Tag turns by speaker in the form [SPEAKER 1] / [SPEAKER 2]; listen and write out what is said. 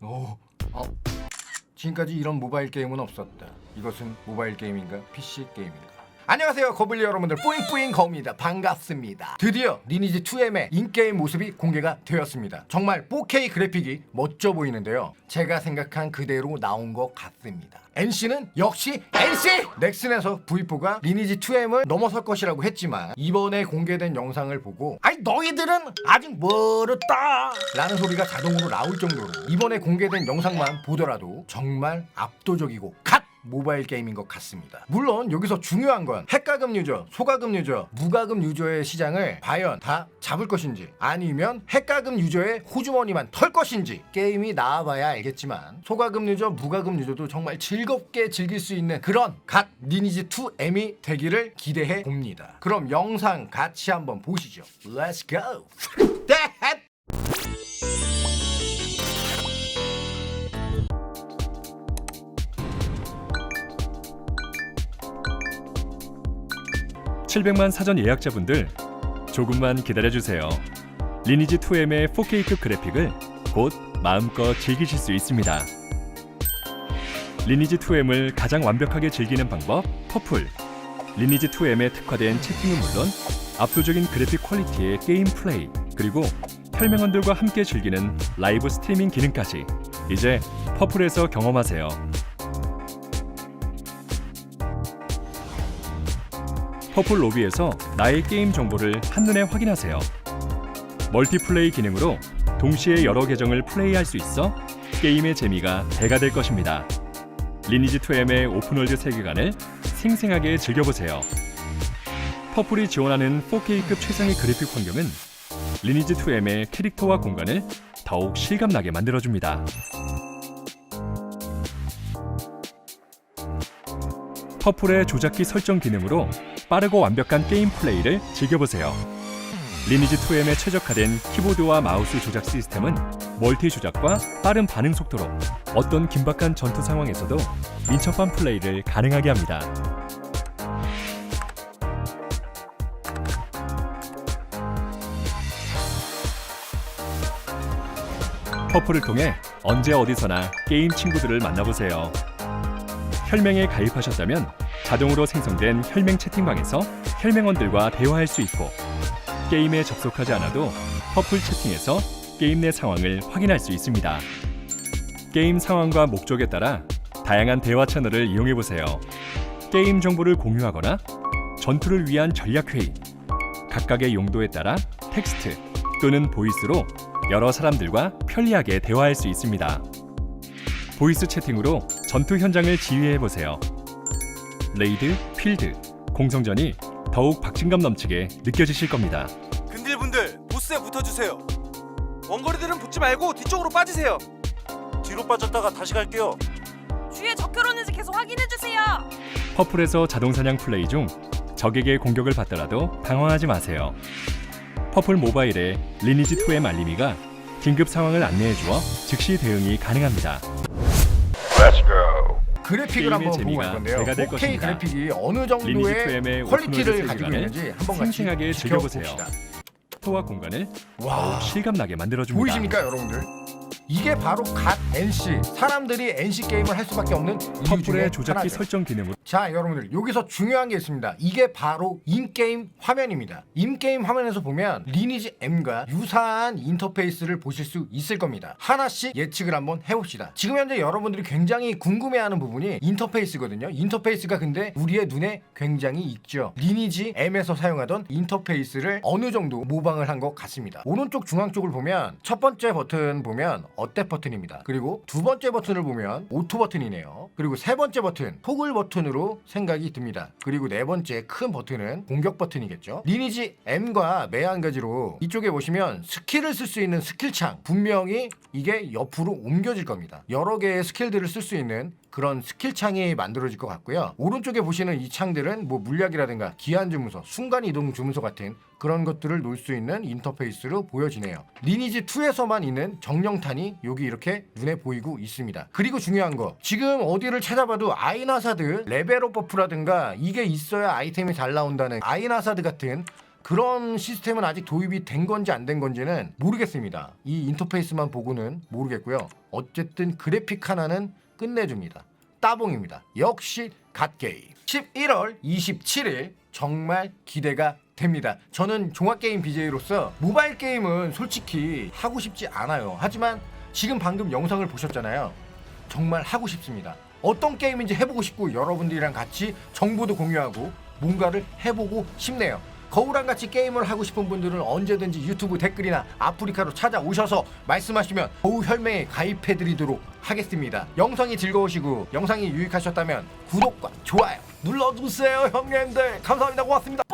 [SPEAKER 1] 오, 어. 지금까지 이런 모바일 게임은 없었다. 이것은 모바일 게임인가 PC 게임인가? 안녕하세요 거블리 여러분들. 뿌잉뿌잉 거입니다. 반갑습니다. 드디어 리니지 2M의 인게임 모습이 공개가 되었습니다. 정말 4K 그래픽이 멋져 보이는데요. 제가 생각한 그대로 나온 것 같습니다. NC는 역시 NC! 넥슨에서 V4가 리니지 2M을 넘어설 것이라고 했지만 이번에 공개된 영상을 보고 아니 너희들은 아직 멀었다! 라는 소리가 자동으로 나올 정도로 이번에 공개된 영상만 보더라도 정말 압도적이고 갓 모바일 게임인 것 같습니다. 물론 여기서 중요한 건 핵가금 유저, 소가금 유저, 무가금 유저의 시장을 과연 다 잡을 것인지 아니면 핵가금 유저의 호주머니만 털 것인지 게임이 나와봐야 알겠지만 소가금 유저, 무가금 유저도 정말 즐겁게 즐길 수 있는 그런 갓 리니지 2M이 되기를 기대해 봅니다. 그럼 영상 같이 한번 보시죠. Let's go.
[SPEAKER 2] 700만 사전 예약자분들 조금만 기다려주세요. 리니지 2M의 4K급 그래픽을 곧 마음껏 즐기실 수 있습니다. 리니지 2M을 가장 완벽하게 즐기는 방법 퍼플. 리니지 2M에 특화된 채팅은 물론 압도적인 그래픽 퀄리티의 게임 플레이 그리고 혈맹원들과 함께 즐기는 라이브 스트리밍 기능까지 이제 퍼플에서 경험하세요. 퍼플 로비에서 나의 게임 정보를 한눈에 확인하세요. 멀티플레이 기능으로 동시에 여러 계정을 플레이할 수 있어 게임의 재미가 배가 될 것입니다. 리니지 2M의 오픈월드 세계관을 생생하게 즐겨보세요. 퍼플이 지원하는 4K급 최상의 그래픽 환경은 리니지 2M의 캐릭터와 공간을 더욱 실감나게 만들어줍니다. 퍼플의 조작기 설정 기능으로 빠르고 완벽한 게임 플레이를 즐겨보세요. 리니지 2M에 최적화된 키보드와 마우스 조작 시스템은 멀티 조작과 빠른 반응 속도로 어떤 긴박한 전투 상황에서도 민첩한 플레이를 가능하게 합니다. 퍼플을 통해 언제 어디서나 게임 친구들을 만나보세요. 혈맹에 가입하셨다면 자동으로 생성된 혈맹 채팅방에서 혈맹원들과 대화할 수 있고 게임에 접속하지 않아도 퍼플 채팅에서 게임 내 상황을 확인할 수 있습니다. 게임 상황과 목적에 따라 다양한 대화 채널을 이용해 보세요. 게임 정보를 공유하거나 전투를 위한 전략 회의, 각각의 용도에 따라 텍스트 또는 보이스로 여러 사람들과 편리하게 대화할 수 있습니다. 보이스 채팅으로 전투 현장을 지휘해 보세요. 레이드, 필드, 공성전이 더욱 박진감 넘치게 느껴지실 겁니다.
[SPEAKER 3] 근딜분들 보스에 붙어주세요. 원거리들은 붙지 말고 뒤쪽으로 빠지세요.
[SPEAKER 4] 뒤로 빠졌다가 다시 갈게요.
[SPEAKER 5] 주위에 적혀놓는지 계속 확인해 주세요.
[SPEAKER 2] 퍼플에서 자동 사냥 플레이 중 적에게 공격을 받더라도 당황하지 마세요. 퍼플 모바일의 리니지 2의 알림이가 긴급 상황을 안내해 주어 즉시 대응이 가능합니다.
[SPEAKER 1] 그래픽을 한번 보고 갈 건데요.
[SPEAKER 2] 배가 될
[SPEAKER 1] 4K
[SPEAKER 2] 것입니다.
[SPEAKER 1] 그래픽이 어느 정도의
[SPEAKER 2] 2M의
[SPEAKER 1] 퀄리티를 가지고 있는지 한번 같이
[SPEAKER 2] 생생하게 즐겨보세요. 공간을
[SPEAKER 1] 와
[SPEAKER 2] 더욱 실감나게 만들어줍니다.
[SPEAKER 1] 보이십니까 여러분들? 이게 바로 갓 NC 사람들이 NC 게임을 할 수밖에 없는 이유 중에
[SPEAKER 2] 조작기
[SPEAKER 1] 하나죠.
[SPEAKER 2] 설정 기능으로.
[SPEAKER 1] 자 여러분들 여기서 중요한 게 있습니다. 이게 바로 인게임 화면입니다. 인게임 화면에서 보면 리니지 M과 유사한 인터페이스를 보실 수 있을 겁니다. 하나씩 예측을 한번 해봅시다. 지금 현재 여러분들이 굉장히 궁금해하는 부분이 인터페이스거든요. 인터페이스가 근데 우리의 눈에 굉장히 익죠. 리니지 M에서 사용하던 인터페이스를 어느 정도 모방을 한 것 같습니다. 오른쪽 중앙 쪽을 보면 첫 번째 버튼 보면 어택 버튼입니다. 그리고 두 번째 버튼을 보면 오토 버튼이네요. 그리고 세 번째 버튼 토글 버튼으로 생각이 듭니다. 그리고 네 번째 큰 버튼은 공격 버튼이겠죠. 리니지 M과 매한 가지로 이쪽에 보시면 스킬을 쓸 수 있는 스킬창. 분명히 이게 옆으로 옮겨질 겁니다. 여러 개의 스킬들을 쓸 수 있는 그런 스킬 창이 만들어질 것 같고요. 오른쪽에 보시는 이 창들은 뭐 물약이라든가 기한 주문서, 순간 이동 주문서 같은 그런 것들을 놓을 수 있는 인터페이스로 보여지네요. 리니지 2에서만 있는 정령탄이 여기 이렇게 눈에 보이고 있습니다. 그리고 중요한 거 지금 어디를 찾아봐도 아이나사드 레벨업 버프라든가 이게 있어야 아이템이 잘 나온다는 아이나사드 같은 그런 시스템은 아직 도입이 된 건지 안 된 건지는 모르겠습니다. 이 인터페이스만 보고는 모르겠고요. 어쨌든 그래픽 하나는 끝내줍니다. 따봉입니다. 역시 갓게임. 11월 27일 정말 기대가 됩니다. 저는 종합게임 BJ로서 모바일 게임은 솔직히 하고 싶지 않아요. 하지만 지금 방금 영상을 보셨잖아요. 정말 하고 싶습니다. 어떤 게임인지 해보고 싶고 여러분들이랑 같이 정보도 공유하고 뭔가를 해보고 싶네요. 거우랑 같이 게임을 하고 싶은 분들은 언제든지 유튜브 댓글이나 아프리카로 찾아오셔서 말씀하시면 거우 혈맹에 가입해드리도록 하겠습니다. 영상이 즐거우시고 영상이 유익하셨다면 구독과 좋아요 눌러주세요 형님들. 감사합니다. 고맙습니다